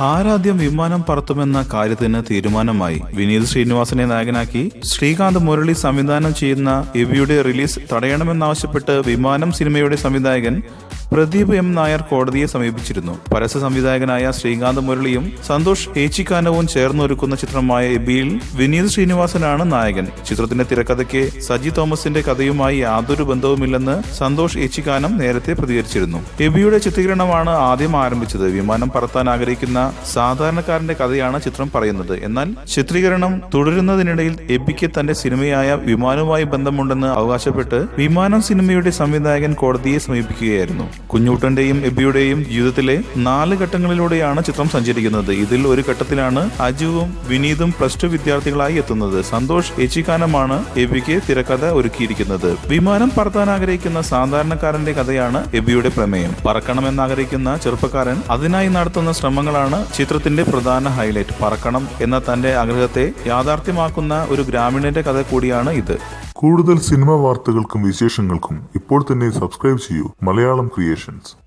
ആരാദ്യം വിമാനം പറത്തുമെന്ന കാര്യത്തിന് തീരുമാനമായി വിനീത് ശ്രീനിവാസനെ നായകനാക്കി ശ്രീകാന്ത് മുരളി സംവിധാനം ചെയ്യുന്ന എവിയുടെ റിലീസ് തടയണമെന്നാവശ്യപ്പെട്ട് വിമാനം സിനിമയുടെ സംവിധായകൻ പ്രദീപ് എം നായർ കോടതിയെ സമീപിച്ചിരുന്നു. പരസ്യ സംവിധായകനായ ശ്രീകാന്ത് മുരളിയും സന്തോഷ് ഏച്ചിക്കാനവും ചേർന്നൊരുക്കുന്ന ചിത്രമായ എബിയിൽ വിനീത് ശ്രീനിവാസനാണ് നായകൻ. ചിത്രത്തിന്റെ തിരക്കഥയ്ക്ക് സജി തോമസിന്റെ കഥയുമായി യാതൊരു ബന്ധവുമില്ലെന്ന് സന്തോഷ് ഏച്ചിക്കാനം നേരത്തെ പ്രതികരിച്ചിരുന്നു. എബിയുടെ ചിത്രീകരണമാണ് ആദ്യം ആരംഭിച്ചത്. വിമാനം പറത്താൻ ആഗ്രഹിക്കുന്ന സാധാരണക്കാരന്റെ കഥയാണ് ചിത്രം പറയുന്നത്. എന്നാൽ ചിത്രീകരണം തുടരുന്നതിനിടയിൽ എബിക്ക് തന്റെ സിനിമയായ വിമാനവുമായി ബന്ധമുണ്ടെന്ന് അവകാശപ്പെട്ട് വിമാനം സിനിമയുടെ സംവിധായകൻ കോടതിയെ സമീപിക്കുകയായിരുന്നു. കുഞ്ഞൂട്ടന്റെയും എബിയുടെയും ജീവിതത്തിലെ നാല് ഘട്ടങ്ങളിലൂടെയാണ് ചിത്രം സഞ്ചരിക്കുന്നത്. ഇതിൽ ഒരു ഘട്ടത്തിലാണ് അജുവും വിനീതും പ്ലസ് ടു വിദ്യാർത്ഥികളായി എത്തുന്നത്. സന്തോഷ് എച്ചിക്കാനമാണ് എബിക്ക് തിരക്കഥ ഒരുക്കിയിരിക്കുന്നത്. വിമാനം പറത്താൻ ആഗ്രഹിക്കുന്ന സാധാരണക്കാരന്റെ കഥയാണ് എബിയുടെ പ്രമേയം. പറക്കണമെന്നാഗ്രഹിക്കുന്ന ചെറുപ്പക്കാരൻ അതിനായി നടത്തുന്ന ശ്രമങ്ങളാണ് ചിത്രത്തിന്റെ പ്രധാന ഹൈലൈറ്റ് പറക്കണം എന്ന തന്റെ ആഗ്രഹത്തെ യാഥാർത്ഥ്യമാക്കുന്ന ഒരു ഗ്രാമീണന്റെ കഥ കൂടിയാണ് ഇത്. കൂടുതൽ സിനിമ വാർത്തകൾക്കും വിശേഷങ്ങൾക്കും ഇപ്പോൾ തന്നെ സബ്സ്ക്രൈബ് ചെയ്യൂ മലയാളം ക്രിയേഷൻസ്.